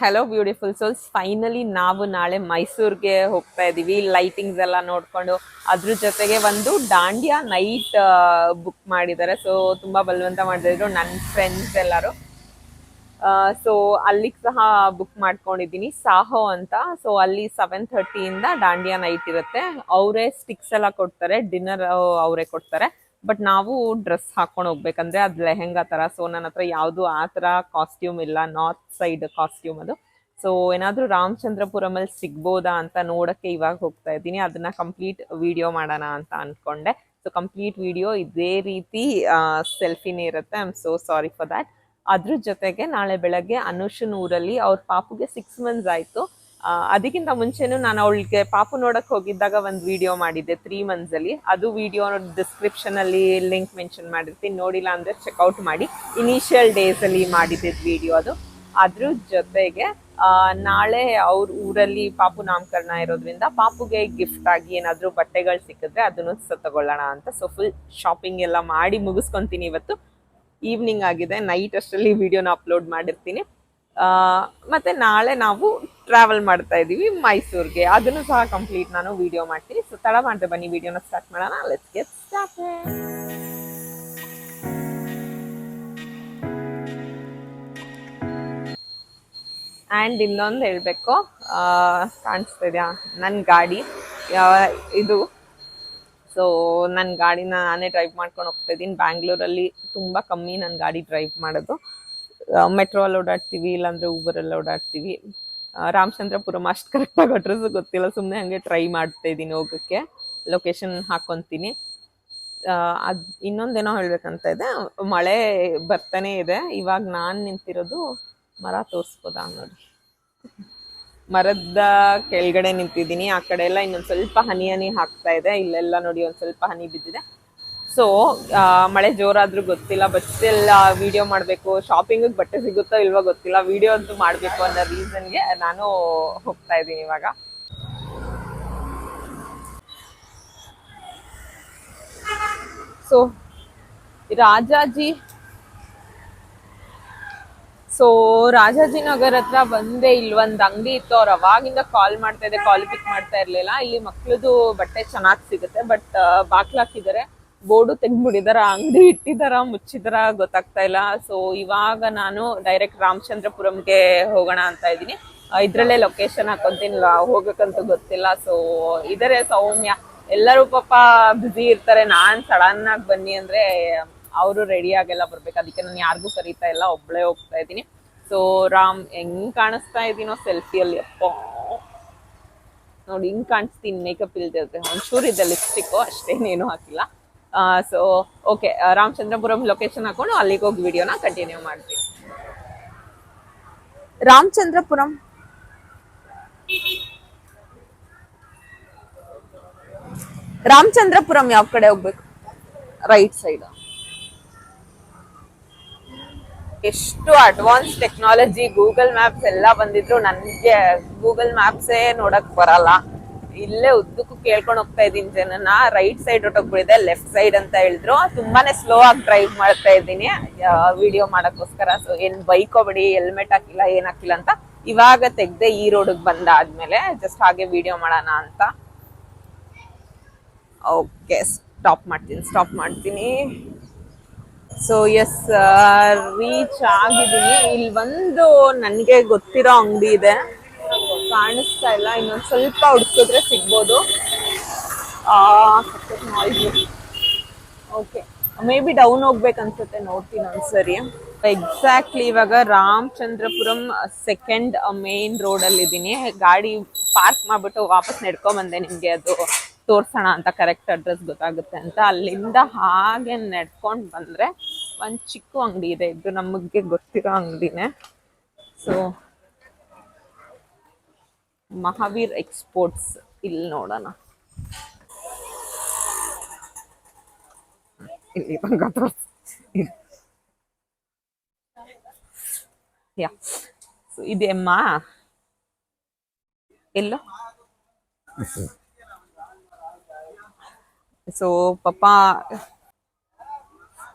Hello beautiful souls finally ನಾವು ನಾಳೆ ಮೈಸೂರಿಗೆ ಹೋಗ್ತಾ ಇದ್ದೀವಿ ಲೈಟಿಂಗ್ಸ್ ಎಲ್ಲ ನೋಡಿಕೊಂಡು ಅದ್ರ ಜೊತೆಗೆ ಒಂದು ದಾಂಡಿಯಾ ನೈಟ್ ಬುಕ್ ಮಾಡಿದ್ದಾರೆ. ಸೊ ತುಂಬ ಬಲವಂತ ಮಾಡಿದ್ರು ನನ್ನ ಫ್ರೆಂಡ್ಸ್ ಎಲ್ಲರೂ. ಸೊ ಅಲ್ಲಿಗೆ ಸಹ ಬುಕ್ ಮಾಡ್ಕೊಂಡಿದ್ದೀನಿ. ಸಾಹೋ ಅಂತ. ಸೊ ಅಲ್ಲಿ ಸೆವೆನ್ ಥರ್ಟಿಯಿಂದ ದಾಂಡಿಯಾ ನೈಟ್ ಇರುತ್ತೆ. ಅವರೇ ಸ್ಟಿಕ್ಸ್ ಎಲ್ಲ ಕೊಡ್ತಾರೆ. ಡಿನ್ನರ್ ಅವರೇ ಕೊಡ್ತಾರೆ. ಬಟ್ ನಾವು ಡ್ರೆಸ್ ಹಾಕೊಂಡು ಹೋಗ್ಬೇಕಂದ್ರೆ ಅದು ಲೆಹೆಂಗಾ ತರ. ಸೊ ನನ್ನ ಹತ್ರ ಯಾವುದು ಆ ಥರ ಕಾಸ್ಟ್ಯೂಮ್ ಇಲ್ಲ. ನಾರ್ತ್ ಸೈಡ್ ಕಾಸ್ಟ್ಯೂಮ್ ಅದು. ಸೊ ಏನಾದರೂ ರಾಮಚಂದ್ರಪುರಮಲ್ಲಿ ಸಿಗ್ಬೋದಾ ಅಂತ ನೋಡಕ್ಕೆ ಇವಾಗ ಹೋಗ್ತಾ ಇದ್ದೀನಿ. ಅದನ್ನ ಕಂಪ್ಲೀಟ್ ವಿಡಿಯೋ ಮಾಡೋಣ ಅಂತ ಅನ್ಕೊಂಡೆ. ಸೊ ಕಂಪ್ಲೀಟ್ ವಿಡಿಯೋ ಇದೇ ರೀತಿ ಸೆಲ್ಫಿನೇ ಇರುತ್ತೆ. I am so sorry for that ಅದ್ರ ಜೊತೆಗೆ ನಾಳೆ ಬೆಳಗ್ಗೆ ಅನುಷನ್ ಊರಲ್ಲಿ ಅವ್ರ ಪಾಪುಗೆ ಸಿಕ್ಸ್ ಮಂತ್ಸ್ ಆಯ್ತು. ಅದಕ್ಕಿಂತ ಮುಂಚೆನೂ ನಾನು ಅವಳಿಗೆ ಪಾಪು ನೋಡಕ್ಕೆ ಹೋಗಿದ್ದಾಗ ಒಂದು ವಿಡಿಯೋ ಮಾಡಿದ್ದೆ ತ್ರೀ ಮಂತ್ಸ್ ಅಲ್ಲಿ. ಅದು ವಿಡಿಯೋ ಡಿಸ್ಕ್ರಿಪ್ಷನ್ ಅಲ್ಲಿ ಲಿಂಕ್ ಮೆನ್ಷನ್ ಮಾಡಿರ್ತೀನಿ. ನೋಡಿಲ್ಲ ಅಂದ್ರೆ ಚೆಕ್ಔಟ್ ಮಾಡಿ. ಇನಿಷಿಯಲ್ ಡೇಸ್ ಅಲ್ಲಿ ಮಾಡಿದ್ದ ವಿಡಿಯೋ ಅದು. ಅದ್ರ ಜೊತೆಗೆ ನಾಳೆ ಅವ್ರ ಊರಲ್ಲಿ ಪಾಪು ನಾಮಕರಣ ಇರೋದ್ರಿಂದ ಪಾಪುಗೆ ಗಿಫ್ಟ್ ಆಗಿ ಏನಾದ್ರು ಬಟ್ಟೆಗಳು ಸಿಕ್ಕಿದ್ರೆ ಅದನ್ನು ಸಹ ತಗೊಳ್ಳೋಣ ಅಂತ. ಸೊ ಫುಲ್ ಶಾಪಿಂಗ್ ಎಲ್ಲ ಮಾಡಿ ಮುಗಿಸ್ಕೊತೀನಿ ಇವತ್ತು. ಈವ್ನಿಂಗ್ ಆಗಿದೆ. ನೈಟ್ ಅಷ್ಟರಲ್ಲಿ ವಿಡಿಯೋನ ಅಪ್ಲೋಡ್ ಮಾಡಿರ್ತೀನಿ. ಮತ್ತೆ ನಾಳೆ ನಾವು ಟ್ರಾವೆಲ್ ಮಾಡ್ತಾ ಇದೀವಿ ಮೈಸೂರಿಗೆ. ಅದನ್ನು ಸಹ ಕಂಪ್ಲೀಟ್ ನಾನು ವಿಡಿಯೋ ಮಾಡ್ತೀನಿ. ಸೊ ತಡ ಮಾಡ್ದೆ ಬನ್ನಿ ವಿಡಿಯೋನ ಸ್ಟಾರ್ಟ್ ಮಾಡೋಣ. ಲೆಟ್ಸ್ ಗೆಟ್ ಸ್ಟಾರ್ಟ್ ಆ್ಯಂಡ್ ಇನ್ನೊಂದು ಹೇಳಬೇಕು. ಕಾಣಿಸ್ತಾ ಇದೆಯಾ? ನನ್ನ ಗಾಡಿ. ಇದು. ಸೊ ನನ್ನ ಗಾಡಿನ ನಾನೇ ಡ್ರೈವ್ ಮಾಡ್ಕೊಂಡು ಹೋಗ್ತಾ ಇದ್ದೀನಿ. ಬ್ಯಾಂಗ್ಳೂರಲ್ಲಿ ತುಂಬ ಕಮ್ಮಿ ನನ್ನ ಗಾಡಿ ಡ್ರೈವ್ ಮಾಡೋದು. ಮೆಟ್ರೋ ಅಲ್ಲಿ ಓಡಾಡ್ತೀವಿ, ಇಲ್ಲಾಂದರೆ ಊಬರಲ್ಲಿ ಓಡಾಡ್ತೀವಿ. ರಾಮಚಂದ್ರಪುರಂ ಅಷ್ಟು ಕರೆಕ್ಟಾಗಿ ಅಡ್ರೆಸ್ ಗೊತ್ತಿಲ್ಲ. ಸುಮ್ಮನೆ ಹಂಗೆ ಟ್ರೈ ಮಾಡ್ತಾ ಇದ್ದೀನಿ ಹೋಗೋಕ್ಕೆ. ಲೊಕೇಶನ್ ಹಾಕೊತೀನಿ. ಅದು ಇನ್ನೊಂದೇನೋ ಹೇಳ್ಬೇಕಂತ ಇದೆ. ಮಳೆ ಬರ್ತಾನೆ ಇದೆ. ಇವಾಗ ನಾನು ನಿಂತಿರೋದು ಮರ ತೋರಿಸ್ಬೋದಾ ನೋಡಿ. ಮರದ ಕೆಳಗಡೆ ನಿಂತಿದ್ದೀನಿ. ಆ ಕಡೆ ಎಲ್ಲ ಇನ್ನೊಂದು ಸ್ವಲ್ಪ ಹನಿ ಹನಿ ಹಾಕ್ತಾ ಇದೆ. ಇಲ್ಲೆಲ್ಲ ನೋಡಿ ಒಂದ್ ಸ್ವಲ್ಪ ಹನಿ ಬಿದ್ದಿದೆ. ಸೊ ಮಳೆ ಜೋರಾದ್ರೂ ಗೊತ್ತಿಲ್ಲ ಬಟ್ ಸ್ಟಿಲ್ ವಿಡಿಯೋ ಮಾಡಬೇಕು. ಶಾಪಿಂಗ್ ಬಟ್ಟೆ ಸಿಗುತ್ತೋ ಇಲ್ವೋ ಗೊತ್ತಿಲ್ಲ. ವಿಡಿಯೋ ಅಂತೂ ಮಾಡಬೇಕು ಅನ್ನೋ ರೀಸನ್ಗೆ ನಾನು ಹೋಗ್ತಾ ಇದ್ದೀನಿ ಇವಾಗ. ಸೊ ರಾಜಾಜಿ. ಸೊ ರಾಜಾಜಿನಗರ್ ಹತ್ರ ಬಂದೆ ಒಂದ್ ಅಂಗಡಿ ಇತ್ತು. ಅವ್ರು ಅವಾಗಿಂದ ಕಾಲ್ ಮಾಡ್ತಾ ಇದೆ ಕಾಲ್ ಪಿಕ್ ಮಾಡ್ತಾ ಇರ್ಲಿಲ್ಲ. ಇಲ್ಲಿ ಮಕ್ಳದು ಬಟ್ಟೆ ಚೆನ್ನಾಗ್ ಸಿಗುತ್ತೆ ಬಟ್ ಬಾಕ್ಲ್ ಹಾಕಿದ್ದಾರೆ ಬೋರ್ಡು ತೆಗ್ದ್ಬಿಟ್ಟಿದಾರ, ಅಂಗಡಿ ಇಟ್ಟಿದಾರ, ಮುಚ್ಚಿದಾರ, ಗೊತ್ತಾಗ್ತಾ ಇಲ್ಲ. ಸೊ ಇವಾಗ ನಾನು ಡೈರೆಕ್ಟ್ ರಾಮಚಂದ್ರಪುರಂಗೆ ಹೋಗೋಣ ಅಂತ ಇದ್ದೀನಿ. ಇದ್ರಲ್ಲೇ ಲೊಕೇಶನ್ ಹಾಕೊಂತೀನಿ. ಹೋಗಕ್ಕಂತೂ ಗೊತ್ತಿಲ್ಲ. ಸೊ ಇದರೇ ಸೌಮ್ಯ. ಎಲ್ಲರೂ ಪಾಪ ಬ್ಯುಸಿ ಇರ್ತಾರೆ. ನಾನ್ ಸಡನ್ ಆಗಿ ಬನ್ನಿ ಅಂದ್ರೆ ಅವರು ರೆಡಿ ಆಗೆಲ್ಲ ಬರ್ಬೇಕು. ಅದಕ್ಕೆ ನಾನು ಯಾರಿಗೂ ಕರೀತಾ ಇಲ್ಲ. ಒಬ್ಳೆ ಹೋಗ್ತಾ ಇದ್ದೀನಿ. ಸೊ ರಾಮ್, ಹೆಂಗ್ ಕಾಣಿಸ್ತಾ ಇದೀನೋ ಸೆಲ್ಫಿಯಲ್ಲಿ ಅಪ್ಪ. ನೋಡಿ, ಹಿಂಗ್ ಕಾಣಿಸ್ತೀನಿ. ಮೇಕಪ್ ಇಲ್ದಿರುತ್ತೆ ಒಂಚೂರು ಇದೆ ಲಿಪ್ಸ್ಟಿಕ್ಕು ಅಷ್ಟೇನೇನು ಹಾಕಿಲ್ಲ. ಸೊ ಓಕೆ ರಾಮಚಂದ್ರಪುರಂ ಲೊಕೇಶನ್ ಹಾಕೊಂಡು ಅಲ್ಲಿಗೆ ಹೋಗಿ ವಿಡಿಯೋನ ಕಂಟಿನ್ಯೂ ಮಾಡ್ತೀನಿ ರಾಮಚಂದ್ರಪುರಂ. ರಾಮಚಂದ್ರಪುರಂ ಯಾವ ಕಡೆ ಹೋಗ್ಬೇಕು? ರೈಟ್ ಸೈಡ್ ಎಷ್ಟು ಅಡ್ವಾನ್ಸ್ ಟೆಕ್ನಾಲಜಿ ಗೂಗಲ್ ಮ್ಯಾಪ್ಸ್ ಎಲ್ಲ ಬಂದಿದ್ರು, ನನ್ಗೆ ಗೂಗಲ್ ಮ್ಯಾಪ್ಸೇ ನೋಡಕ್ ಬರಲ್ಲ. ಇಲ್ಲೇ ಉದ್ದಕ್ಕೂ ಕೇಳ್ಕೊಂಡು ಹೋಗ್ತಾ ಇದ್ದೀನಿ ಜನನ. ರೈಟ್ ಸೈಡ್ ಹೊಟ್ಟೋಗ್ಬಿಡಿದೆ ಲೆಫ್ಟ್ ಸೈಡ್ ಅಂತ ಹೇಳಿದ್ರು. ತುಂಬಾನೇ ಸ್ಲೋ ಆಗಿ ಡ್ರೈವ್ ಮಾಡ್ತಾ ಇದ್ದೀನಿ. ವಿಡಿಯೋ ಮಾಡೋಕ್ಕೋಸ್ಕರ. ಸೊ ಏನ್ ಬೈಕ್ ಹೋಗ್ಬಿಡಿ ಹೆಲ್ಮೆಟ್ ಹಾಕಿಲ್ಲ, ಏನ್ ಹಾಕಿಲ್ಲ ಅಂತ ಇವಾಗ ತೆಗ್ದೆ ಈ ರೋಡಿಗೆ ಬಂದಾದ್ಮೇಲೆ ಜಸ್ಟ್ ಹಾಗೆ ವಿಡಿಯೋ ಮಾಡೋಣ ಅಂತ. ಓಕೆ ಸ್ಟಾಪ್ ಮಾಡ್ತೀನಿ ಸ್ಟಾಪ್ ಮಾಡ್ತೀನಿ. ಸೊ ಎಸ್ ರೀಚ್ ಆಗಿದ್ದೀನಿ. ಇಲ್ಲಿ ಒಂದು ನನಗೆ ಗೊತ್ತಿರೋ ಅಂಗಡಿ ಇದೆ. ಕಾಣಿಸ್ತಾ ಇಲ್ಲ. ಇನ್ನೊಂದು ಸ್ವಲ್ಪ ಹುಡ್ಕಿದ್ರೆ ಸಿಗ್ಬೋದು. ಓಕೆ ಮೇ ಬಿ ಡೌನ್ ಹೋಗ್ಬೇಕನ್ಸುತ್ತೆ ನೋಡ್ತೀನಿ ಒಂದ್ಸರಿ. ಎಕ್ಸಾಕ್ಟ್ಲಿ ಇವಾಗ ರಾಮಚಂದ್ರಪುರಂ ಸೆಕೆಂಡ್ ಮೇನ್ ರೋಡಲ್ಲಿ ಇದ್ದೀನಿ. ಗಾಡಿ ಪಾರ್ಕ್ ಮಾಡ್ಬಿಟ್ಟು ವಾಪಸ್ ನಡ್ಕೊಂಡ್ ಬಂದೆ ನಿಮಗೆ ಅದು ತೋರ್ಸೋಣ ಅಂತ ಕರೆಕ್ಟ್ ಅಡ್ರೆಸ್ ಗೊತ್ತಾಗುತ್ತೆ ಅಂತ. ಅಲ್ಲಿಂದ ಹಾಗೆ ನಡ್ಕೊಂಡು ಬಂದ್ರೆ ಒಂದು ಚಿಕ್ಕ ಅಂಗಡಿ ಇದೆ. ಇದು ನಮಗೆ ಗೊತ್ತಿರೋ ಅಂಗಡಿನೇ. ಸೊ ಮಹಾವೀರ್ ಎಕ್ಸ್ಪೋರ್ಟ್ಸ್ ಇಲ್ಲಿ ನೋಡೋಣ. ಇಲ್ಲಿ ಯಾ ಇದೆಮ್ಮ ಎಲ್ಲೋ? ಸೊ ಪಾಪ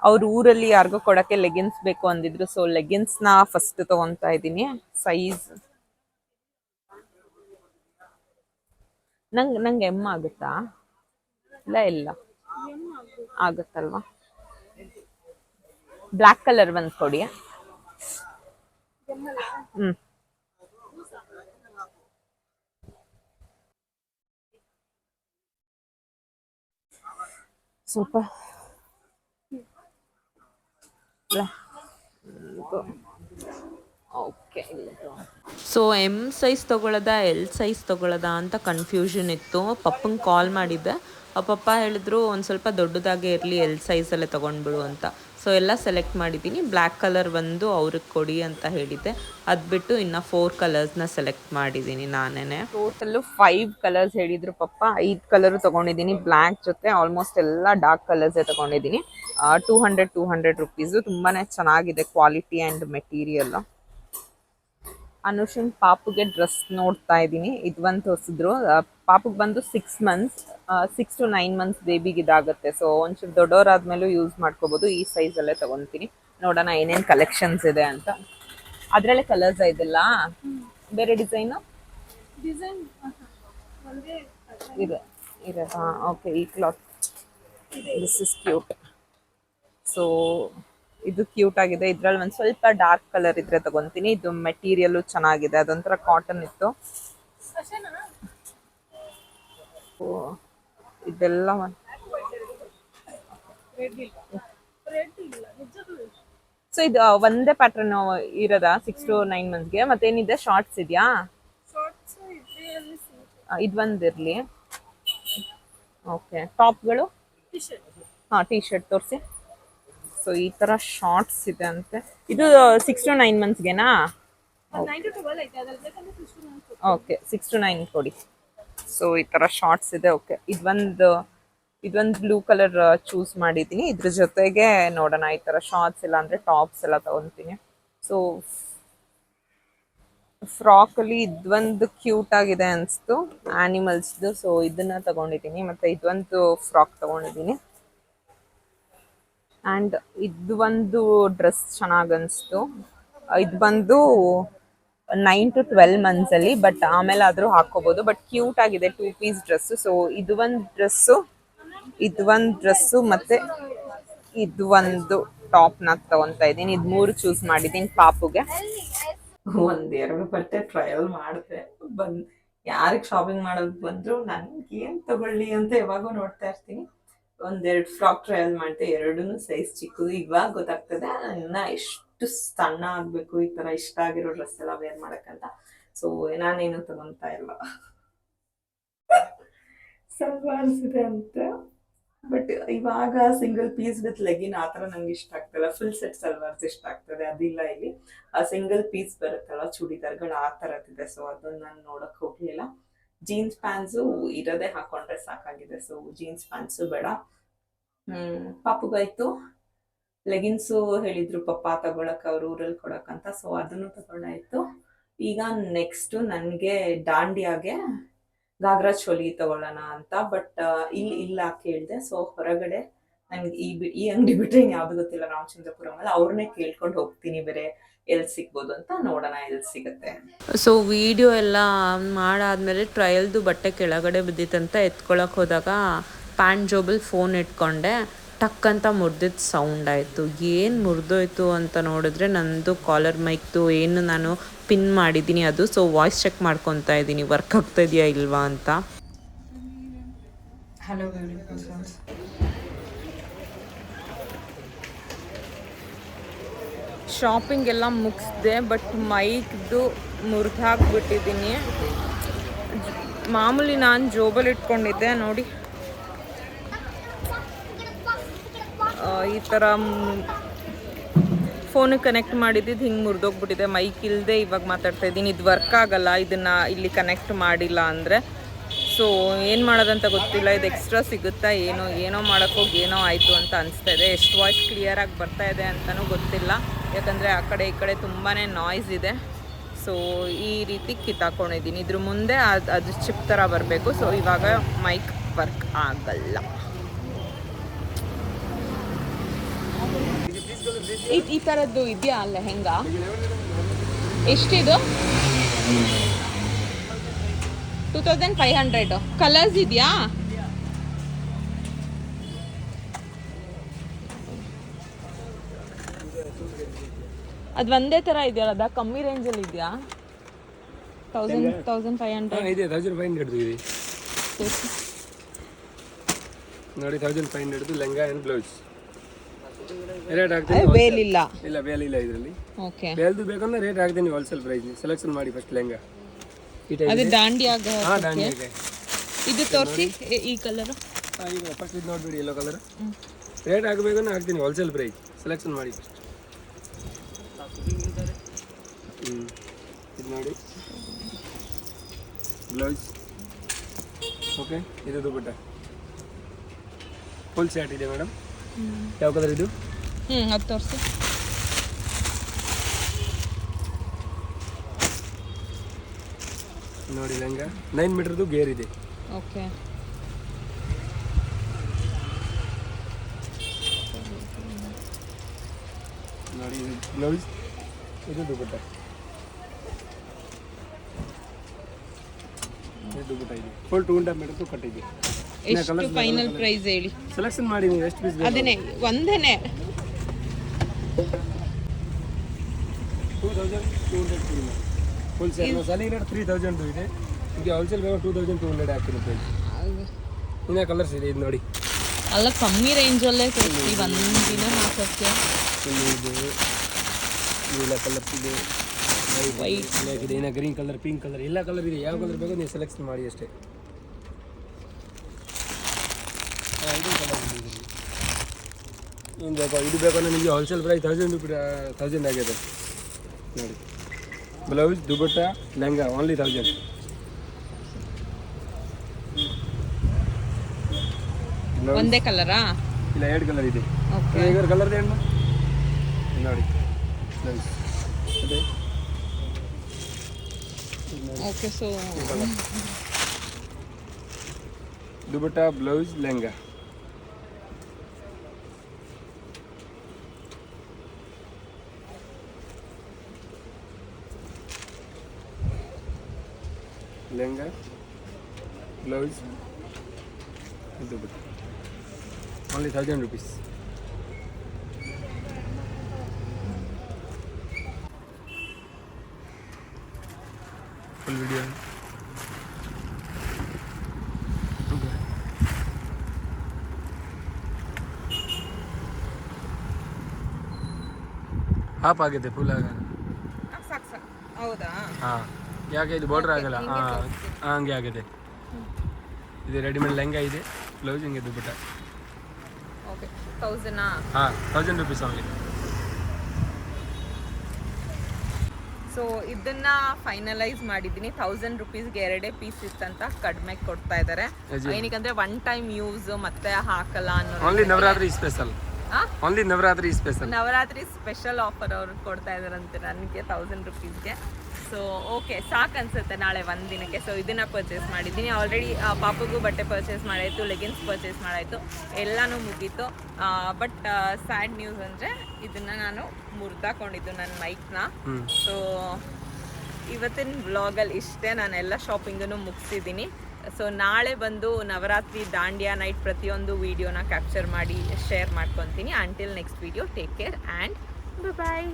ಅವ್ರ ಊರಲ್ಲಿ ಯಾರಿಗೂ ಕೊಡಕ್ಕೆ ಲೆಗಿನ್ಸ್ ಬೇಕು ಅಂದಿದ್ರು. ಸೊ ಲೆಗಿನ್ಸ್ನ ಫಸ್ಟ್ ತಗೊಂತಾ ಇದ್ದೀನಿ. ಸೈಜ್ ನಂಗೆ ನಂಗೆ ಎಂ ಆಗುತ್ತಾ? ಇಲ್ಲ ಇಲ್ಲ. ಆಗುತ್ತಲ್ವಾ? ಬ್ಲ್ಯಾಕ್ ಕಲರ್ ಒಂದು ಕೊಡಿ. ಹ್ಮ್. ಸ್ವಲ್ಪ. ಓಕೆ. ಸೊ ಎಂ ಸೈಜ್ ತಗೊಳದ ಎಲ್ ಸೈಜ್ ತಗೊಳದ ಅಂತ ಕನ್ಫ್ಯೂಷನ್ ಇತ್ತು. ಪಪ್ಪಂಗೆ ಕಾಲ್ ಮಾಡಿದ್ದೆ. ಆ ಪಪ್ಪ ಹೇಳಿದ್ರು ಒಂದು ಸ್ವಲ್ಪ ದೊಡ್ಡದಾಗೆ ಇರಲಿ ಎಲ್ ಸೈಜಲ್ಲೇ ತಗೊಂಡ್ಬಿಡು ಅಂತ. ಸೊ ಎಲ್ಲ ಸೆಲೆಕ್ಟ್ ಮಾಡಿದ್ದೀನಿ. ಬ್ಲ್ಯಾಕ್ ಕಲರ್ ಬಂದು ಅವ್ರಿಗೆ ಕೊಡಿ ಅಂತ ಹೇಳಿದ್ದೆ. ಅದು ಬಿಟ್ಟು ಇನ್ನು ಫೋರ್ ಕಲರ್ಸ್ನ ಸೆಲೆಕ್ಟ್ ಮಾಡಿದ್ದೀನಿ ನಾನೇ ಟೋಟಲ್ಲು ಫೈವ್ ಕಲರ್ಸ್ ಹೇಳಿದ್ರು ಪಪ್ಪ. ಐದು ಕಲರು ತೊಗೊಂಡಿದ್ದೀನಿ. ಬ್ಲ್ಯಾಕ್ ಜೊತೆ ಆಲ್ಮೋಸ್ಟ್ ಎಲ್ಲ ಡಾರ್ಕ್ ಕಲರ್ಸೇ ತೊಗೊಂಡಿದ್ದೀನಿ. Two hundred two hundred rupees ತುಂಬಾ ಚೆನ್ನಾಗಿದೆ ಕ್ವಾಲಿಟಿ ಆ್ಯಂಡ್ ಮೆಟೀರಿಯಲ್ ಅನುಷನ್ ಪಾಪುಗೆ ಡ್ರೆಸ್ ನೋಡ್ತಾ ಇದ್ದೀನಿ. ಇದು ಒಂದು ತೋರಿಸಿದ್ರು. ಪಾಪುಗೆ ಬಂದು six months six to nine months ಬೇಬಿಗೆ ಇದಾಗುತ್ತೆ. ಸೊ ಒಂಚೂರು ದೊಡ್ಡವರಾದ್ಮೇಲೂ ಯೂಸ್ ಮಾಡ್ಕೋಬೋದು. ಈ ಸೈಜಲ್ಲೇ ತೊಗೊತೀನಿ. ನೋಡೋಣ ಏನೇನು ಕಲೆಕ್ಷನ್ಸ್ ಇದೆ ಅಂತ. ಅದರಲ್ಲೇ ಕಲರ್ಸ್ ಇದೆಲ್ಲ. ಬೇರೆ ಡಿಸೈನು ಡಿಸೈನ್ ಇದೆ. ಇದೆ. ಹಾಂ ಓಕೆ ಈ cloth this is cute so ಇದು ಕ್ಯೂಟ್ ಆಗಿದೆ. ಇದ್ರಲ್ಲಿ ಒಂದು ಸ್ವಲ್ಪ ಡಾರ್ಕ್ ಕಲರ್ ಇದ್ರೆ ತಗೊಂತೀನಿ. ಇದು ಮೆಟೀರಿಯಲ್ ಚೆನ್ನಾಗಿದೆ. ಅದೊಂಥರ ಕಾಟನ್ ಇತ್ತು. ಇದೆಲ್ಲ ಸೊ ಇದು ಒಂದೇ ಪ್ಯಾಟರ್ನ್ ಇರೋದ? ಸಿಕ್ಸ್ ಟು ನೈನ್ ಮಂತ್ಸ್ಗೆ ಮತ್ತೇನಿದೆ ಶಾರ್ಟ್ಸ್ ಇದೆಯಾ? ಶಾರ್ಟ್ಸ್ ಇದರಲ್ಲಿ ಇದು ಒಂದಿರಲಿ ಓಕೆ ಟಾಪ್ಗಳು ಹಾಂ ಟೀ ಶರ್ಟ್ ತೋರಿಸಿ. ಸೊ ಈ ತರ ಶಾರ್ಟ್ಸ್ ಇದೆ ಅಂತೆ. ಇದು ಸಿಕ್ಸ್ ಟು ನೈನ್ ಮಂತ್ಸ್ಗೆನಾ ಓಕೆ ಸಿಕ್ಸ್ ಟು ನೈನ್ ಕೊಡಿ. ಸೊ ಈ ತರ ಶಾರ್ಟ್ಸ್ ಇದೆ ಓಕೆ ಇದೊಂದು ಇದೊಂದು ಬ್ಲೂ ಕಲರ್ ಚೂಸ್ ಮಾಡಿದ್ದೀನಿ. ಇದ್ರ ಜೊತೆಗೆ ನೋಡೋಣ ಈ ತರ ಶಾರ್ಟ್ಸ್ ಇಲ್ಲ ಅಂದ್ರೆ ಟಾಪ್ಸ್ ಎಲ್ಲ ತಗೊತೀನಿ. ಸೊ ಫ್ರಾಕಲ್ಲಿ ಇದೊಂದು ಕ್ಯೂಟ್ ಆಗಿದೆ ಅನ್ಸ್ತು ಆ್ಯನಿಮಲ್ಸ್ದು ಸೊ ಇದನ್ನ ತಗೊಂಡಿದ್ದೀನಿ ಮತ್ತೆ ಇದೊಂದು ಫ್ರಾಕ್ ತಗೊಂಡಿದ್ದೀನಿ. ಆ್ಯಂಡ್ ಇದು ಒಂದು ಡ್ರೆಸ್ ಚೆನ್ನಾಗಿ ಅನಿಸ್ತು. ಇದು ಬಂದು ನೈನ್ ಟು ಟ್ವೆಲ್ ಮಂತ್ಸಲ್ಲಿ ಬಟ್ ಆಮೇಲೆ ಆದರೂ ಹಾಕ್ಕೋಬೋದು. ಬಟ್ ಕ್ಯೂಟ್ ಆಗಿದೆ ಟೂ ಪೀಸ್ ಡ್ರೆಸ್ಸು ಸೊ ಇದು ಒಂದು ಡ್ರೆಸ್ಸು ಇದು ಒಂದು ಡ್ರೆಸ್ಸು ಮತ್ತು ಇದು ಒಂದು ಟಾಪ್ನ ತಗೊತಾ ಇದ್ದೀನಿ. ಇದು ಮೂರು ಚೂಸ್ ಮಾಡಿದ್ದೀನಿ ಪಾಪುಗೆ. ಒಂದೆರಡು ಬಟ್ಟೆ ಟ್ರಯಲ್ ಮಾಡಿದೆ. ಬಂದು ಯಾರಿಗೆ ಶಾಪಿಂಗ್ ಮಾಡೋದು ಬಂದ್ರು, ನನ್ಗೆ ಏನ್ ತಗೊಳ್ಳಿ ಅಂತ ಯಾವಾಗೂ ನೋಡ್ತಾ ಇರ್ತೀನಿ. ಒಂದೆರಡು ಫ್ರಾಕ್ ಟ್ರಯಲ್ ಮಾಡಿದೆ ಎರಡೂ ಸೈಜ್ ಚಿಕ್ಕದು. ಇವಾಗ ಗೊತ್ತಾಗ್ತದೆ ಇನ್ನ ಎಷ್ಟು ಸಣ್ಣ ಆಗ್ಬೇಕು ಈ ತರ ಇಷ್ಟ ಆಗಿರೋ ಡ್ರೆಸ್ ಎಲ್ಲ ವೇರ್ ಮಾಡಕ್ಕಂತ. ಸೊ ನಾನೇನು ತಗೊಂತಾ ಇಲ್ಲ. ಸಲ್ವಾರ್ಸ್ ಇದೆ ಅಂತ. ಬಟ್ ಇವಾಗ ಸಿಂಗಲ್ ಪೀಸ್ ವಿತ್ ಲೆಗಿನ್ ಆ ಥರ ನಂಗೆ ಇಷ್ಟ ಆಗ್ತಲ್ಲ. ಫುಲ್ ಸೆಟ್ ಸಲ್ವಾರ್ಸ್ ಇಷ್ಟ ಆಗ್ತದೆ ಅದಿಲ್ಲ ಇಲ್ಲಿ. ಆ ಸಿಂಗಲ್ ಪೀಸ್ ಬರುತ್ತಲ್ಲ ಚೂಡಿದಾರ್ಗಳು ಆ ಥರದ್ದಿದೆ ಸೊ ಅದನ್ನ ನಾನು ನೋಡಕ್ ಹೋಗ್ಲಿಲ್ಲ. ಜೀನ್ಸ್ ಪ್ಯಾಂಟ್ಸು ಇರೋದೇ ಹಾಕೊಂಡ್ರೆ ಸಾಕಾಗಿದೆ. ಸೊ ಜೀನ್ಸ್ ಪ್ಯಾಂಟ್ಸು ಬೇಡ. ಹ್ಮ್, ಪಾಪುಗಾಯ್ತು. ಲೆಗಿನ್ಸು ಹೇಳಿದ್ರು ಪಪ್ಪ ತಗೊಳಕ್ ಅವ್ರು ಊರಲ್ಲಿ ಕೊಡಕ್ಕಂತ ಸೊ ಅದನ್ನು ತಗೊಂಡಾಯ್ತು ಈಗ ನೆಕ್ಸ್ಟ್ ನನಗೆ ದಾಂಡಿಯಾಗೆ ಗಾಗ್ರಾ ಚೋಲಿ ತಗೊಳ್ಳೋಣ ಅಂತ. ಬಟ್ ಇಲ್ಲಿ ಇಲ್ಲ ಕೇಳಿದೆ. ಸೊ ಹೊರಗಡೆ ನನ್ಗೆ ಈ ಬಿ- ಈ ಅಂಗಡಿ ಬಿಟ್ರೆ ಇನ್ ಯಾವ್ದು ಗೊತ್ತಿಲ್ಲ. ರಾಮಚಂದ್ರಪುರಂ ಅಲ್ಲಿ ಅವ್ರನ್ನೇ ಕೇಳ್ಕೊಂಡು ಹೋಗ್ತೀನಿ ಬೇರೆ. ಎಲ್ಲಿ ಸಿಗ್ಬೋದು ಅಂತ ನೋಡೋಣ ಎಲ್ಲಿ ಸಿಗುತ್ತೆ. ಸೊ ವಿಡಿಯೋ ಎಲ್ಲ ಮಾಡಾದ್ಮೇಲೆ ಟ್ರಯಲ್ದು ಬಟ್ಟೆ ಕೆಳಗಡೆ ಬಿದ್ದಿತ್ತಂತ ಎತ್ಕೊಳಕ್ ಹೋದಾಗ ಪ್ಯಾಂಟ್ ಜೋಬಲ್ ಫೋನ್ ಇಟ್ಕೊಂಡೆ. ಟಕ್ ಅಂತ ಮುರಿದಿದ್ದ ಸೌಂಡ್ ಆಯಿತು. ಏನು ಮುರಿದೋಯ್ತು ಅಂತ ನೋಡಿದ್ರೆ ನಂದು ಕಾಲರ್ ಮೈಕ್ದು ಏನು ನಾನು ಪಿನ್ ಮಾಡಿದ್ದೀನಿ ಅದು. ಸೊ ವಾಯ್ಸ್ ಚೆಕ್ ಮಾಡ್ಕೊತಾ ಇದ್ದೀನಿ. ವರ್ಕ್ ಆಗ್ತಾ ಇದೆಯಾ ಇಲ್ವಾ ಅಂತ. ಹಲೋ ಶಾಪಿಂಗ್ ಎಲ್ಲ ಮುಗಿಸ್ದೆ ಬಟ್ ಮೈಕ್ದು ಮುರಿದು ಹಾಕ್ಬಿಟ್ಟಿದ್ದೀನಿ ಮಾಮೂಲಿ ನಾನು ಜೋಬಲ್ಲಿ ಇಟ್ಕೊಂಡಿದ್ದೆ, ನೋಡಿ. ಈ ಥರ ಫೋನಿಗೆ ಕನೆಕ್ಟ್ ಮಾಡಿದ್ದು ಹಿಂಗೆ ಮುರಿದೋಗ್ಬಿಟ್ಟಿದೆ. ಮೈಕ್ ಇಲ್ಲದೆ ಇವಾಗ ಮಾತಾಡ್ತಾ ಇದ್ದೀನಿ. ಇದು ವರ್ಕ್ ಆಗಲ್ಲ, ಇದನ್ನು ಇಲ್ಲಿ ಕನೆಕ್ಟ್ ಮಾಡಿಲ್ಲ ಅಂದರೆ. ಸೊ ಏನು ಮಾಡೋದಂತ ಗೊತ್ತಿಲ್ಲ. ಇದು ಎಕ್ಸ್ಟ್ರಾ ಸಿಗುತ್ತಾ ಏನೋ ಏನೋ ಮಾಡೋಕ್ಕೋಗಿ ಏನೋ ಆಯಿತು ಅಂತ ಅನಿಸ್ತಾ ಇದೆ. ಎಷ್ಟು ವಾಯ್ಸ್ ಕ್ಲಿಯರಾಗಿ ಬರ್ತಾ ಇದೆ ಅಂತಲೂ ಗೊತ್ತಿಲ್ಲ. ಯಾಕಂದರೆ ಆ ಕಡೆ ಈ ಕಡೆ ತುಂಬಾ ನಾಯ್ಸ್ ಇದೆ. ಸೊ ಈ ರೀತಿ ಕಿತ್ತಾಕೊಂಡಿದ್ದೀನಿ ಇದ್ರ ಮುಂದೆ ಅದು ಅದು ಚಿಪ್ ಥರ ಬರಬೇಕು. ಸೊ ಇವಾಗ ಮೈಕ್ ವರ್ಕ್ ಆಗಲ್ಲ. ಈ ಥರದ್ದು ಇದೆಯಾ ಅಲ್ಲ ಹೆಂಗ? ಎಷ್ಟಿದು? Two thousand five hundred colours ಇದೆಯಾ? ಅದು ಒಂದೇ ಥರ ಇದೆಯಲ್ಲ ಅದ ಕಮ್ಮಿ ರೇಂಜಲ್ಲಿ ಇದೆಯಾ? ತೌಸಂಡ್ ತೌಸಂಡ್ ಫೈವ್ ಹಂಡ್ರೆಡ್ ಇದೆ ತೌಸಂಡ್ ಫೈವ್ ಹಂಡ್ರೆಡ್ ಇದೆ. ನೋಡಿ thousand five hundred lehenga and blouse rate ಹಾಕ್ತೀನಿ ಬೇಲಿಲ್ಲ. ಇಲ್ಲ ಇಲ್ಲ ಇದರಲ್ಲಿ. ಓಕೆ ಬೇಲ್ದು ಬೇಕಂದ್ರೆ ರೇಟ್ ಹಾಕ್ತೀನಿ ಹೋಲ್ಸೇಲ್ ಪ್ರೈಸ್ ಸೆಲೆಕ್ಷನ್ ಮಾಡಿ ಫಸ್ಟ್ ಲೆಹಂಗಾ. ಅದು ಅದು ದಾಂಡಿಯಾಗ ಹಾಂ ದಾಂಡಿಯಾಗೆ ಇದು. ತೋರಿಸಿ ಈ ಕಲರ್ ಈಗ ಫಸ್ಟ್ ಇದು ನೋಡ್ಬಿಡಿ ಎಲ್ಲೋ ಕಲರ್ ರೇಟ್ ಹಾಕಬೇಕಂದ್ರೆ ಹಾಕ್ತೀನಿ ಹೋಲ್ಸೇಲ್ ಪ್ರೈಸ್ ಸೆಲೆಕ್ಷನ್ ಮಾಡಿ ಫಸ್ಟ್ ಇದು ನೋಡಿ ಬ್ಲೌಸ್ ಓಕೆ ಇದು ದುಬಟ್ಟ ಫುಲ್ ಸ್ಯಾಟ್ ಇದೆ ಮೇಡಮ್ ಯಾವ ಕಲರ್ ಇದು ಹ್ಞೂ ಅದು ತೋರಿಸಿ ನೋಡಿ ಲಂಗ ನೈನ್ ಮೀಟರ್ದು ಗೇರ್ ಇದೆ ಓಕೆ ನೋಡಿ ಬ್ಲೌಸ್ ಇದು ದುಬಟ್ಟ ಫುಲ್ ಟೂ ಹಂಡ್ರೆಡ್ ಕಟ್ಟಿದ್ವಿ ಕಟ್ಟಿದೆ ಎಷ್ಟು ಫೈನಲ್ ಪ್ರೈಸ್ ಹೇಳಿ. ಸೆಲೆಕ್ಷನ್ ಮಾಡಿ ನೀವು ಎಷ್ಟು ಪೀಸ್ ಅದನ್ನೇ ಒಂದೇನೆ ಟೂ ತೌಸಂಡ್ ಟೂ ಹಂಡ್ರೆಡ್ ಕೊಡಿ ಫುಲ್ ಸೆಟ್ ಸಲ ರೇಟ್ ತ್ರೀ ತೌಸಂಡ್ ಇದೆ. ಈಗ ಹೋಲ್ಸೇಲ್ ಬೇಗ ಟೂ ತೌಸಂಡ್ ಟೂ ಹಂಡ್ರೆಡ್ ಇನ್ನೂ ಕಲರ್ಸ್ ಇದೆ ಇದು ನೋಡಿ. ಅಲ್ಲ ಕಮ್ಮಿ ರೇಂಜಲ್ಲೇ ಕೊಡ್ತೀವಿ ಒಂದಿನ ಇಲ್ಲಿ ಇದು ನೀಲ ಕಲರ್ ಇದೆ ವೈಟ್ ಇದೆ ಏನೋ ಗ್ರೀನ್ ಕಲರ್ ಪಿಂಕ್ ಕಲರ್ ಎಲ್ಲ ಕಲರ್ ಇದೆ. ಯಾವ ಕಲರ್ ಬೇಕೋ ನೀವು ಸೆಲೆಕ್ಷನ್ ಮಾಡಿ ಅಷ್ಟೇ. ಏನು ಬೇಕು ಇದು. ಬೇಕಂದ್ರೆ ನಿಮಗೆ wholesale price thousand rupee thousand ಆಗಿದೆ. ನೋಡಿ. Blouse dupatta lehenga only thousand ಒಂದೇ ಕಲರಾ ಇಲ್ಲ ಎರಡು ಕಲರ್ ಇದೆ. ಕಲರ್ ಏನು? ನೋಡಿ. ಬ್ಲೌಸ್ ಅದೇ okay so dupatta blouse lehenga lehenga blouse dupatta only thousand rupees video video ಹಾಪ್ ಆಗಿದೆ ಫುಲ್ ಆಗ. ಹಾಂ ಯಾಕೆ ಇದು ಬಾರ್ಡ್ರ್ ಆಗಲ್ಲ? ಹಾಂ ಹಂಗೆ ಆಗಿದೆ. ಇದು ರೆಡಿಮೇಡ್ ಲೆಹಂಗಾ ಇದೆ. ಬ್ಲೌಸ್ ಹಿಂಗೆ ತೌಸಂಡಾ ಹಾಂ ತೌಸಂಡ್ ರುಪೀಸ್ ಓನ್ಲಿ ಸೊ ಇದನ್ನ ಫೈನಲೈಸ್ ಮಾಡಿದ್ದೀನಿ. ತೌಸಂಡ್ ರುಪೀಸ್ಗೆ ಎರಡೇ ಪೀಸ್ ಇತ್ತಂತ ಕಡಿಮೆ ಕೊಡ್ತಾ ಇದ್ದಾರೆ ಏನಕ್ಕಂದ್ರೆ ಒನ್ ಟೈಮ್ ಯೂಸ್ ಮತ್ತೆ ಹಾಕಲ್ಲ ಅನ್ನೋದು Navratri special Navratri special Navratri special offer ಅವ್ರು ಕೊಡ್ತಾ ಇದಾರಂತೆ ನನಗೆ ತೌಸಂಡ್ ರುಪೀಸ್ಗೆ ಸೊ ಓಕೆ ಸಾಕು ಅನ್ಸುತ್ತೆ ನಾಳೆ ಒಂದು ದಿನಕ್ಕೆ ಸೊ ಇದನ್ನ ಪರ್ಚೇಸ್ ಮಾಡಿದ್ದೀನಿ. ಆಲ್ರೆಡಿ ಪಾಪಗೂ ಬಟ್ಟೆ ಪರ್ಚೇಸ್ ಮಾಡಾಯಿತು ಲೆಗಿನ್ಸ್ ಪರ್ಚೇಸ್ ಮಾಡಾಯಿತು ಎಲ್ಲನೂ ಮುಗೀತು. ಬಟ್ ಸ್ಯಾಡ್ ನ್ಯೂಸ್ ಅಂದರೆ ಇದನ್ನು ನಾನು ಮುರಿದಾಕೊಂಡಿದ್ದು ನನ್ನ ಮೈಕ್ನ ಸೊ ಇವತ್ತಿನ ವ್ಲಾಗಲ್ಲಿ ಇಷ್ಟೇ ನಾನೆಲ್ಲ ಶಾಪಿಂಗನ್ನು ಮುಗಿಸಿದ್ದೀನಿ. ಸೊ ನಾಳೆ ಬಂದು ನವರಾತ್ರಿ ದಾಂಡಿಯಾ ನೈಟ್ ಪ್ರತಿಯೊಂದು ವಿಡಿಯೋನ ಕ್ಯಾಪ್ಚರ್ ಮಾಡಿ ಶೇರ್ ಮಾಡ್ಕೊತೀನಿ. Until next video take care and bye